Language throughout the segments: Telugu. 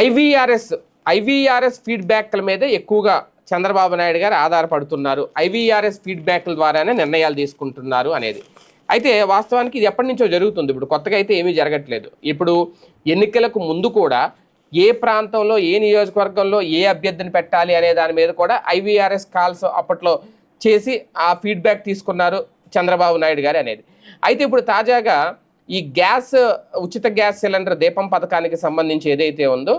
ఐవీఆర్ఎస్ ఐవీఆర్ఎస్ ఫీడ్బ్యాక్ల మీదే ఎక్కువగా చంద్రబాబు నాయుడు గారు ఆధారపడుతున్నారు. ఐవీఆర్ఎస్ ఫీడ్బ్యాక్ల ద్వారానే నిర్ణయాలు తీసుకుంటున్నారు అనేది. అయితే వాస్తవానికి ఇది ఎప్పటి నుంచో జరుగుతుంది. ఇప్పుడు కొత్తగా అయితే ఏమీ జరగట్లేదు. ఇప్పుడు ఎన్నికలకు ముందు కూడా ఏ ప్రాంతంలో ఏ నియోజకవర్గంలో ఏ అభ్యర్థిని పెట్టాలి అనే దాని మీద కూడా ఐవీఆర్ఎస్ కాల్స్ అప్పట్లో చేసి ఆ ఫీడ్బ్యాక్ తీసుకున్నారు చంద్రబాబు నాయుడు గారు అనేది. అయితే ఇప్పుడు తాజాగా ఈ గ్యాస్ ఉచిత గ్యాస్ సిలిండర్ దీపం పథకానికి సంబంధించి ఏదైతే ఉందో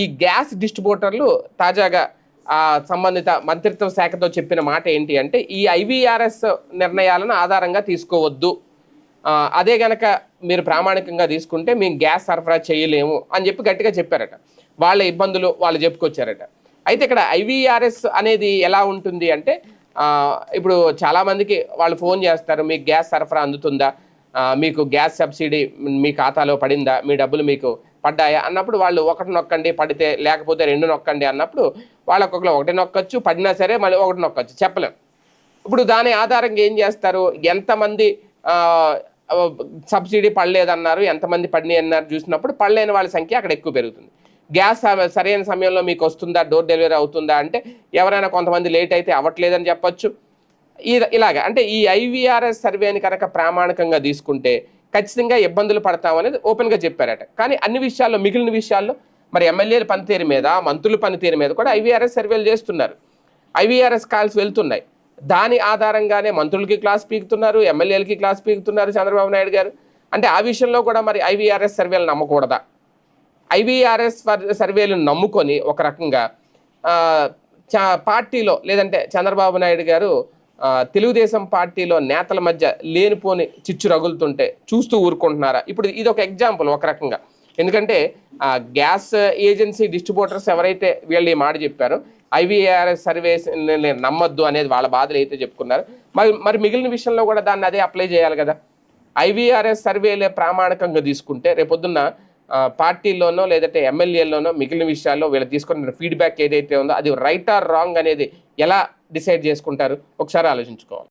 ఈ గ్యాస్ డిస్ట్రిబ్యూటర్లు తాజాగా సంబంధిత మంత్రిత్వ శాఖతో చెప్పిన మాట ఏంటి అంటే ఈ ఐవీఆర్ఎస్ నిర్ణయాలను ఆధారంగా తీసుకోవద్దు. అదే గనక మీరు ప్రామాణికంగా తీసుకుంటే మేము గ్యాస్ సరఫరా చేయలేము అని చెప్పి గట్టిగా చెప్పారట. వాళ్ళ ఇబ్బందులు వాళ్ళు చెప్పుకొచ్చారట. అయితే ఇక్కడ ఐవీఆర్ఎస్ అనేది ఎలా ఉంటుంది అంటే ఇప్పుడు చాలామందికి వాళ్ళు ఫోన్ చేస్తారు మీకు గ్యాస్ సరఫరా అందుతుందా? మీకు గ్యాస్ సబ్సిడీ మీ ఖాతాలో పడిందా? మీ డబ్బులు మీకు పడ్డాయా? అన్నప్పుడు వాళ్ళు ఒకటి నొక్కండి పడితే లేకపోతే రెండు నొక్కండి అన్నప్పుడు వాళ్ళకొకరు ఒకటి నొక్కొచ్చు పడినా సరే మళ్ళీ ఒకటి నొక్కొచ్చు. చెప్పలేం. ఇప్పుడు దాని ఆధారంగా ఏం చేస్తారు? ఎంతమంది సబ్సిడీ పడలేదన్నారు ఎంతమంది పడినాయి అన్నారు చూసినప్పుడు పడలేని వాళ్ళ సంఖ్య అక్కడ ఎక్కువ పెరుగుతుంది. గ్యాస్ సరైన సమయంలో మీకు వస్తుందా? డోర్ డెలివరీ అవుతుందా? అంటే ఎవరైనా కొంతమంది లేట్ అయితే అవ్వట్లేదని చెప్పొచ్చు. ఇలాగా. అంటే ఈ ఐవీఆర్ఎస్ సర్వేని కనుక ప్రామాణికంగా తీసుకుంటే ఖచ్చితంగా ఇబ్బందులు పడతామనేది ఓపెన్గా చెప్పారట. కానీ అన్ని విషయాల్లో మిగిలిన విషయాల్లో మరి ఎమ్మెల్యేల పనితీరు మీద మంత్రుల పనితీరు మీద కూడా ఐవీఆర్ఎస్ సర్వేలు చేస్తున్నారు. ఐవీఆర్ఎస్ కాల్స్ వెళ్తున్నాయి. దాని ఆధారంగానే మంత్రులకి క్లాస్ పీకుతున్నారు ఎమ్మెల్యేలకి క్లాస్ పీకుతున్నారు చంద్రబాబు నాయుడు గారు. అంటే ఆ విషయంలో కూడా మరి ఐవీఆర్ఎస్ సర్వేలు నమ్మకూడదా? ఐవీఆర్ఎస్ సర్వేలు నమ్ముకొని ఒక రకంగా చ- పార్టీలో లేదంటే చంద్రబాబు నాయుడు గారు తెలుగుదేశం పార్టీలో నేతల మధ్య లేనిపోని చిచ్చు రగులుతుంటే చూస్తూ ఊరుకుంటున్నారా? ఇప్పుడు ఇది ఒక ఎగ్జాంపుల్ ఒక రకంగా. ఎందుకంటే గ్యాస్ ఏజెన్సీ డిస్ట్రిబ్యూటర్స్ ఎవరైతే వీళ్ళు ఈ మాట చెప్పారో ఐవీఆర్ఎస్ సర్వేస్ నేను నమ్మొద్దు అనేది వాళ్ళ బాధలు అయితే చెప్పుకున్నారు. మరి మరి మిగిలిన విషయంలో కూడా దాన్ని అదే అప్లై చేయాలి కదా? ఐవీఆర్ఎస్ సర్వేలే ప్రామాణికంగా తీసుకుంటే రేపొద్దున్న పార్టీలోనో లేదంటే ఎమ్మెల్యేలోనో మిగిలిన విషయాల్లో వీళ్ళు తీసుకున్న ఫీడ్బ్యాక్ ఏదైతే ఉందో అది రైట్ ఆర్ రాంగ్ అనేది ఎలా డిసైడ్ చేసుకుంటారు. ఒకసారి ఆలోచించుకోవాలి.